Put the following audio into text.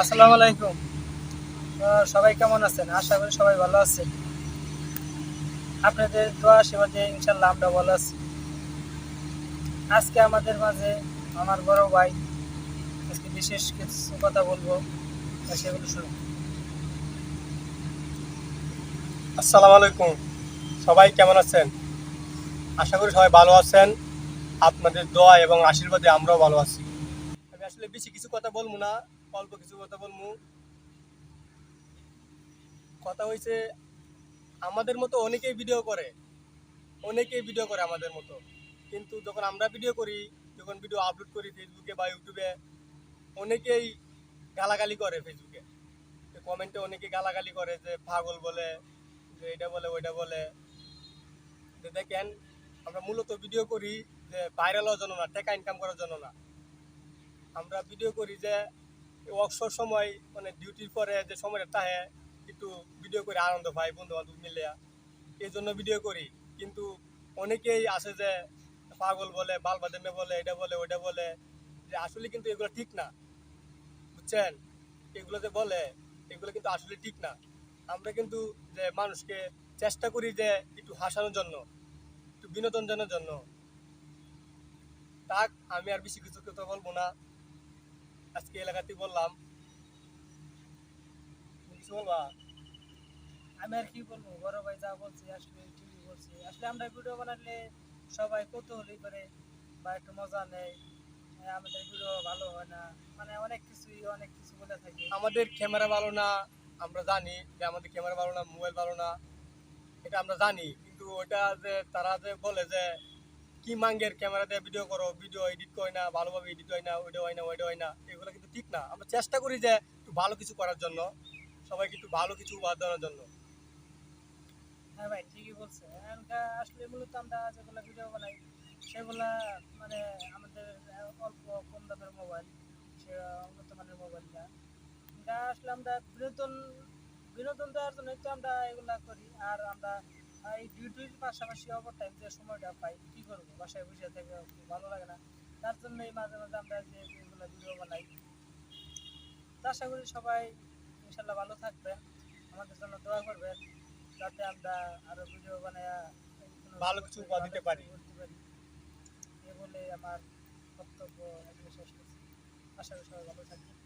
আসসালামু আলাইকুম। সবাই কেমন আছেন? আশা করি সবাই ভালো আছেন। আপনাদের দোয়া আশীর্বাদে ইনশাল্লাহ আমরা ভালো আছি। আজকে আমাদের মাঝে আমার বড় ভাই, আজকে বিশেষ কিছু কথা বলব সেগুলো শুনুন। আসসালামু আলাইকুম। সবাই কেমন আছেন? আশা করি সবাই ভালো আছেন। আপনাদের দোয়া এবং আশীর্বাদে আমরাও ভালো আছি। আমি আসলে বেশি কিছু কথা বলব না। অল্প কিছু কথা বলব। কথা হয়েছে আমাদের মতো অনেকেই ভিডিও করে। অনেকেই ভিডিও করে আমাদের মতো। কিন্তু যখন আমরা ভিডিও করি, যখন ভিডিও আপলোড করি ফেসবুকে বা ইউটিউবে অনেকেই গালাগালি করে ফেসবুকে কমেন্টে অনেকে গালাগালি করে যে পাগল বলে, যে এটা বলে, ওইটা বলে। যে দেখেন, আমরা মূলত ভিডিও করি যে ভাইরাল হওয়ার জন্য না, টাকা ইনকাম করার জন্য না। আমরা ভিডিও করি যে অবসর সময় মানে ডিউটির পরে যে সময়টা তাহে একটু ভিডিও করে আনন্দ পাই বন্ধু বান্ধব মিলে। এই জন্য ভিডিও করি। কিন্তু অনেকেই আছে যে পাগল বলে বাল বাদেমে বলে, এটা বলে, ওইটা বলে, যে আসলে কিন্তু এগুলো ঠিক না। বুঝছেন? এগুলো যে বলে, এগুলো কিন্তু আসলে ঠিক না। আমরা কিন্তু যে মানুষকে চেষ্টা করি যে একটু হাসানোর জন্য, একটু বিনোদনের জন্য। তাক, আমি আর বেশি কিছু কথা বলব না। আজকে এলাকাতে বললাম। আমি আর কি বলব? বড় ভাই যা বলছে আসলে ঠিকই বলছে। আসলে আমরা ভিডিও বানালে সবাই কৌতূহলী করে বা একটু মজা নেয়। হ্যাঁ, আমাদের ভিডিও ভালো হয় না। মানে অনেক কিছুই অনেক কিছু বলে থাকি। আমাদের ক্যামেরা ভালো না আমরা জানি যে আমাদের ক্যামেরা ভালো না মোবাইল ভালো না। এটা আমরা জানি। কিন্তু ওটা যে তারা যে বলে যে কি মাঙ্গের ক্যামেরা দিয়ে ভিডিও করো ভিডিও এডিট করে না, ভালোভাবে এডিট হয় না, ওইটা হয় না, ওইটা হয় না, এগুলো কিন্তু ঠিক না। আমরা চেষ্টা করি যে একটু ভালো কিছু করার জন্য, সবাইকে একটু ভালো কিছু উপহার দেওয়ার জন্য। হ্যাঁ ভাই, ঠিকই বলছে। আসলে মূলত আমরা যেগুলো ভিডিও বানাই, সেগুলা মানে আমাদের অল্প কম দামের মোবাইল সে উন্নত মানের মোবাইল না। আসলে আমরা বিনোদন বিনোদন দেওয়ার জন্যই তো আমরা এগুলা করি, আর আমরা এই ডিউটির পাশাপাশি ওভার টাইম যে সময়টা পাই কি করব? বাসায় বসে থেকে ভালো লাগে না। তার জন্যই মাঝে মাঝে আমরা যে এগুলো ভিডিও বানাই। আশা করি সবাই ইনশাল্লাহ ভালো থাকবেন। আমাদের জন্য দোয়া করবেন যাতে আমরা আরও ভিডিও বানায়া ভালো কিছু উপহার দিতে পারি। এ বলে আমার বক্তব্য শেষ করছি। আশা করি সবাই ভালো থাকবেন।